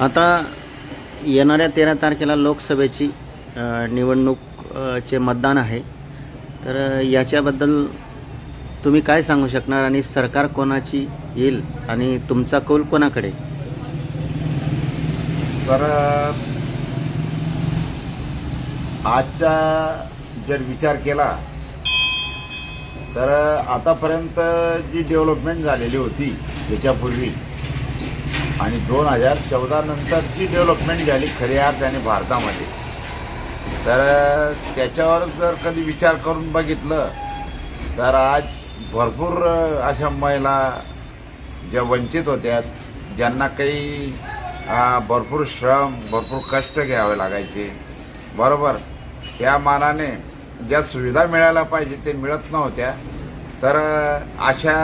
आता येणाऱ्या तेरा तारखेला लोकसभेची निवडणूक चे मतदान आहे. तर याच्याबद्दल तुम्ही काय सांगू शकणार आणि सरकार कोणाची येईल आणि तुमचा कौल कोणाकडे? सर आजचा जर विचार केला तर आतापर्यंत जी डेव्हलपमेंट झालेली होती त्याच्यापूर्वी आणि दोन हजार चौदानंतर जी डेव्हलपमेंट झाली खऱ्या अर्थाने भारतामध्ये. तर त्याच्यावर जर कधी विचार करून बघितलं तर आज भरपूर अशा महिला ज्या वंचित होत्या ज्यांना काही भरपूर श्रम भरपूर कष्ट घ्यावे लागायचे. बरोबर. त्या मानाने ज्या सुविधा मिळायला पाहिजे ते मिळत नव्हत्या. तर अशा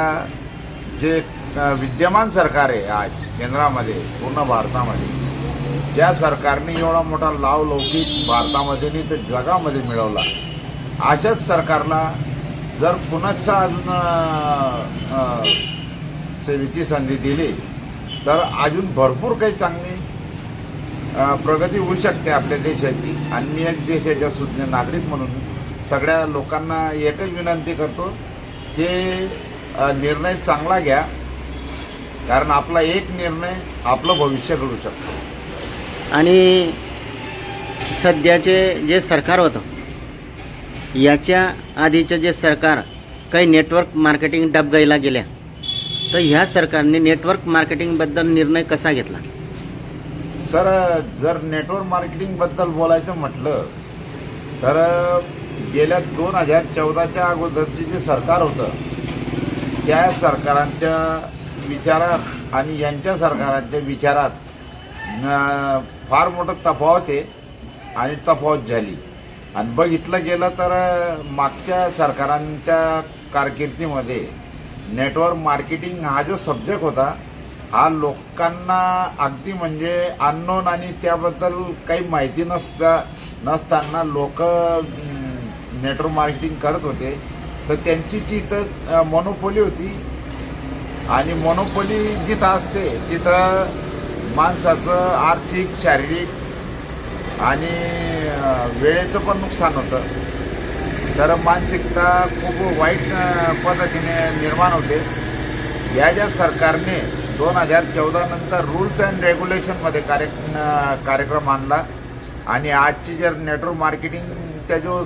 जे विद्यमान सरकार आहे आज केंद्रामध्ये पूर्ण भारतामध्ये. ज्या सरकारने एवढा मोठा लाव लौकिक भारतामध्ये नाही तर जगामध्ये मिळवला. अशाच सरकारला जर पुनश्च अजून सेवेची संधी दिली तर अजून भरपूर काही चांगली प्रगती होऊ शकते आपल्या देशाची. आणि मी एक देशाच्या सुज्ञ नागरिक म्हणून सगळ्या लोकांना एकच विनंती करतो की निर्णय चांगला घ्या. कारण आपला एक निर्णय आपलं भविष्य घडू शकतो. आणि सध्याचे जे सरकार होतं याच्या आधीचं जे सरकार काही नेटवर्क मार्केटिंग डबगाईला गेल्या तर ह्या सरकारने नेटवर्क मार्केटिंगबद्दल निर्णय कसा घेतला? सर जर नेटवर्क मार्केटिंगबद्दल बोलायचं म्हटलं तर गेल्या दोन हजार चौदाच्या अगोदरचे जे सरकार होतं त्या सरकारांच्या विचारात आणि यांच्या सरकारांच्या विचारात फार मोठं तफावत आहे आणि तफावत झाली. आणि बघितलं गेलं तर मागच्या सरकारांच्या कारकिर्दीमध्ये नेटवर्क मार्केटिंग हा जो सब्जेक्ट होता हा लोकांना अगदी म्हणजे अननोन आणि त्याबद्दल काही माहिती नसता नसताना लोक नेटवर्क मार्केटिंग करत होते. तर त्यांची ती तर मोनोपोली होती. आणि मोनोपोली जिथं असते तिथं माणसाचं आर्थिक शारीरिक आणि वेळेचं पण नुकसान होतं. तर मानसिकता खूप वाईट पद्धतीने निर्माण होते. या ज्या सरकारने दोन हजार चौदा नंतर रूल्स अँड रेग्युलेशनमध्ये कार्य कार्यक्रम आणला आणि आजची जर नेटवर्क मार्केटिंगचा जो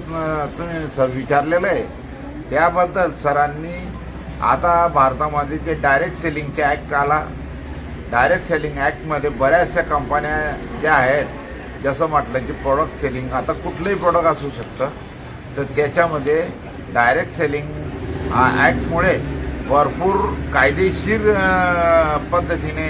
तुम्ही सर विचारलेलं आहे त्याबद्दल सरांनी आता भारतामध्ये जे डायरेक्ट सेलिंगचे ॲक्ट आला डायरेक्ट सेलिंग ॲक्टमध्ये बऱ्याचशा कंपन्या ज्या आहेत जसं म्हटलं की प्रोडक्ट सेलिंग आता कुठलंही प्रोडक्ट असू शकतं तर त्याच्यामध्ये डायरेक्ट सेलिंग ॲक्टमुळे भरपूर कायदेशीर पद्धतीने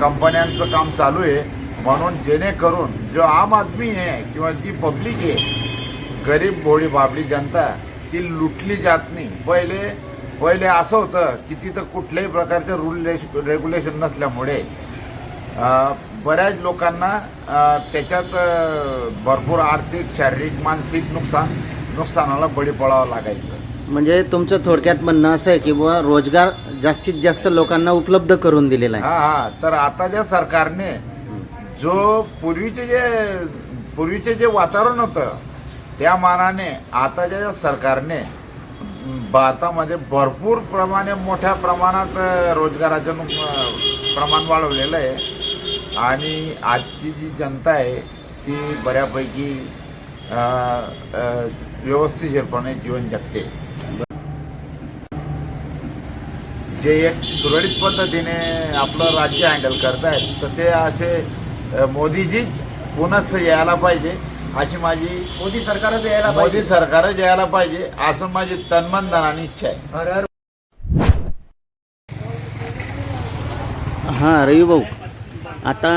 कंपन्यांचं काम चालू आहे. म्हणून जेणेकरून जो आम आदमी आहे किंवा जी पब्लिक आहे गरीब भोळी बाबडी जनता ती लुटली जात नाही. पहिले पहिले असं होतं की तिथं कुठल्याही प्रकारचे रूल रेग्युलेशन नसल्यामुळे बऱ्याच लोकांना त्याच्यात भरपूर आर्थिक शारीरिक मानसिक नुकसान नुकसानाला बळी पडावं लागायचं. म्हणजे तुमचं थोडक्यात म्हणणं असं आहे की बुवा रोजगार जास्तीत जास्त लोकांना उपलब्ध करून दिलेला आहे. हा हा. तर आताच्या सरकारने जो पूर्वीचे जे पूर्वीचे जे वातावरण होतं त्या मानाने आताच्या ज्या सरकारने भारतामध्ये भरपूर प्रमाणे मोठ्या प्रमाणात रोजगाराचं प्रमाण वाढवलेलं आहे. आणि आजची जी जनता आहे ती बऱ्यापैकी व्यवस्थितपणे जीवन जगते. जे एक सुरळीत पद्धतीने आपलं राज्य हँडल करतायत तर ते असे मोदीजीच पुनश्च यायला पाहिजे. अशी माझी मोदी सरकारच यायला मोदी पाहिजे सरकारच यायला पाहिजे असं माझी तन्मन धनाने इच्छा आहे. हर हर. हां रवी भाऊ आता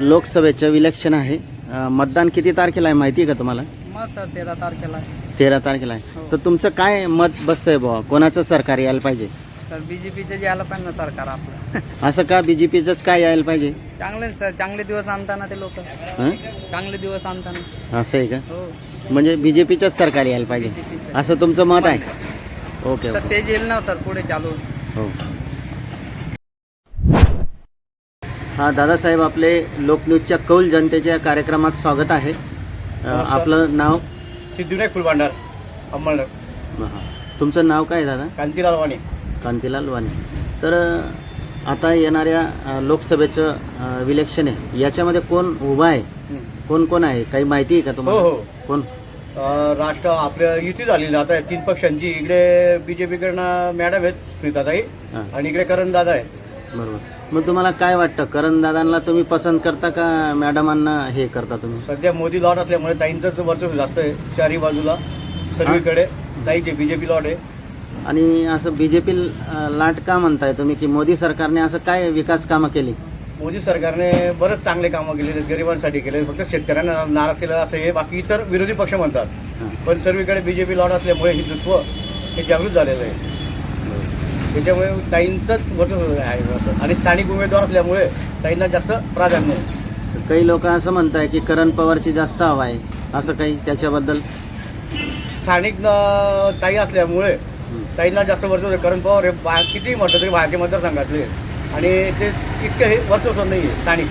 लोकसभेचं इलेक्शन आहे. अ, मतदान किती तारखेला आहे माहिती आहे का तुम्हाला? मग सर तेरा तारखेला तेरा तारखेला आहे. तर तुमचं काय मत बसतंय बुवा? कोणाचं सरकार यायला पाहिजे? सर बीजेपीचं जे आलं पाहिजे ना सरकार आपलं. असं का बी जे पीचंच काय यायला पाहिजे? चांगले सर चांगले दिवस आणताना ते लोक. हं? चांगले दिवस आणताना. असं आहे का? हो. म्हणजे बी जे पीचंच सरकार यायला पाहिजे. असं तुमचं मत आहे? Okay sir okay. ते येईल ना सर पुढे चालू. हो. हा दादासाहेब आपले लोकन्यूजच्या कौल जनतेच्या कार्यक्रमात स्वागत आहे. अ, आपलं नाव? सिद्धिविनायक फुलभांडार अंमळनेर हा. तुमचं नाव काय आहे दादा? कांतीलाल वाणी. कांतीलाल वाणी. तर अ, आता येणाऱ्या लोकसभेचं विलेक्शन आहे. याच्यामध्ये कोण उभा आहे? कोण कोण आहे? काही माहिती आहे का तुम्हाला? हो, हो. कोण? राष्ट्र आपल्या युती झालेली आता आहे तीन पक्षांची इकडे बीजेपीकडनं मॅडम आहेत स्मिताताई हां. आणि इकडे करण दादा आहे बरोबर. मग तुम्हाला काय वाटतं? करण दादांना तुम्ही पसंत करता का मॅडमांना हे करता तुम्ही? सध्या मोदी लॉट असल्यामुळे ताईंचंच वर्चस्व जास्त आहे चारी बाजूला. सर्वीकडे ताईचे बीजेपी लॉट आहे. आणि असं बी जे पी लाट का म्हणताय तुम्ही? की मोदी सरकारने असं काय विकास कामं केली? मोदी सरकारने बरेच चांगले कामं केले गरिबांसाठी केले फक्त शेतकऱ्यांना नाराज केलं असं हे बाकी इतर विरोधी पक्ष म्हणतात. पण सर्वीकडे बीजेपी लॉट असल्यामुळे हिंदुत्व हे जागृत झालेलं आहे. त्याच्यामुळे ताईंचंच वर्चस्व आहे असं. आणि स्थानिक उमेदवार असल्यामुळे ताईंना जास्त प्राधान्य आहे. काही लोक असं म्हणताय की करण पवारची जास्त हवा आहे. असं काही त्याच्याबद्दल? स्थानिक ताई असल्यामुळे ताईंना जास्त वर्चस्व आहे करण पवार हे बा कितीही म्हटलं तरी बाहेरचे मतदारसंघातले आणि ते इतकं हे वर्चस्व नाही आहे स्थानिक.